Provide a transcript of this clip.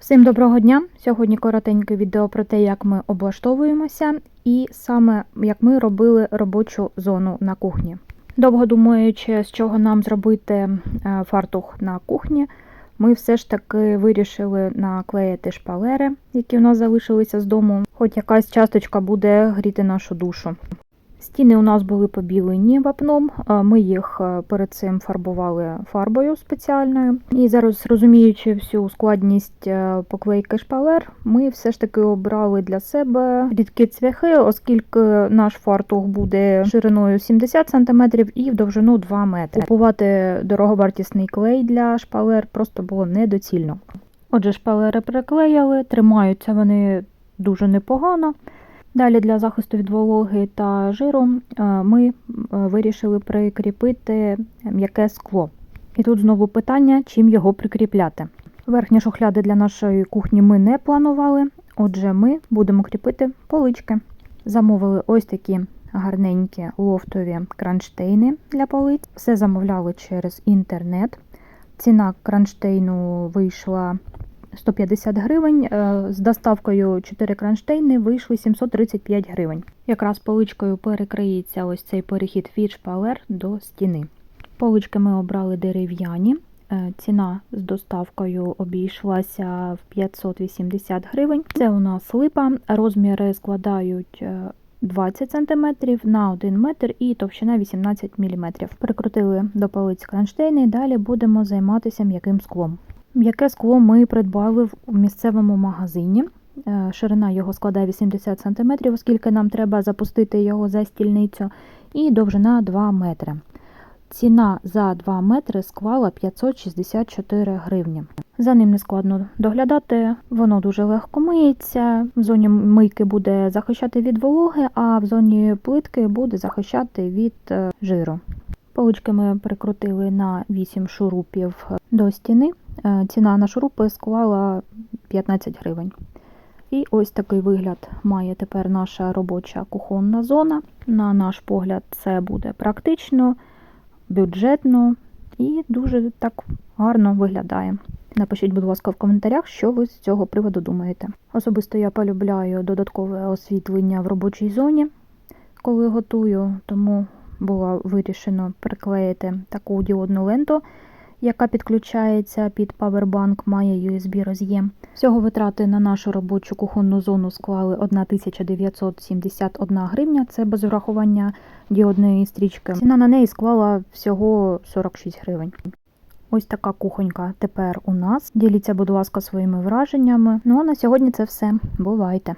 Всім доброго дня! Сьогодні коротеньке відео про те, як ми облаштовуємося, і саме як ми робили робочу зону на кухні. Довго думаючи, з чого нам зробити е, фартух на кухні, ми все ж таки вирішили наклеїти шпалери, які у нас залишилися з дому, хоч якась часточка буде гріти нашу душу. Стіни у нас були побілені вапном, а ми їх е, перед цим фарбували фарбою спеціальною. І зараз, розуміючи всю складність е, поклейки шпалер, ми все ж таки обрали для себе рідкі цвяхи, оскільки наш фартух буде шириною 70 см і в довжину 2 метри. Купувати дороговартісний клей для шпалер просто було недоцільно. Отже, шпалери приклеїли, тримаються вони дуже непогано. Далі для захисту від вологи та жиру е, ми е, вирішили прикріпити м'яке скло. І тут знову питання, чим його прикріпляти. Верхні шухляди для нашої кухні ми не планували, отже, ми будемо кріпити полички. Замовили ось такі гарненькі лофтові кронштейни для полиць. Все замовляли через інтернет. Ціна кронштейну вийшла 150 гривень. е, З доставкою 4 кронштейни вийшли 735 гривень. Якраз поличкою перекриється ось цей перехід від шпалер до стіни. Полички ми обрали дерев'яні. Е, Ціна з доставкою обійшлася в 580 гривень. Це у нас липа. Розміри складають е, 20 см на 1 метр і товщина 18 мм. Прикрутили до полиць кронштейни далі будемо займатися м'яким склом. М'яке скло ми придбали в місцевому магазині. Е, Ширина його складає 80 см, оскільки нам треба запустити його за стільницю, і довжина 2 метри. Ціна за 2 метри склала 564 гривні. За ним не складно доглядати, воно дуже легко миється. В зоні мийки буде захищати від вологи, а в зоні плитки буде захищати від е, жиру. Полички ми прикрутили на 8 шурупів до стіни. Е, Ціна на шурупи склала 15 гривень. І ось такий вигляд має тепер наша робоча кухонна зона. На наш погляд, це буде практично, бюджетно і дуже так гарно виглядає. Напишіть, будь ласка, в коментарях, що ви з цього приводу думаєте. Особисто я полюбляю додаткове освітлення в робочій зоні, коли готую, тому було вирішено приклеїти таку діодну ленту, яка підключається під павербанк, має USB роз'єм. Всього витрати на нашу робочу кухонну зону склали 1971 гривня, це без врахування діодної стрічки. Ціна на неї склала всього 46 гривень. Ось така кухонька тепер у нас. Діліться, будь ласка, своїми враженнями. Ну а на сьогодні це все. Бувайте!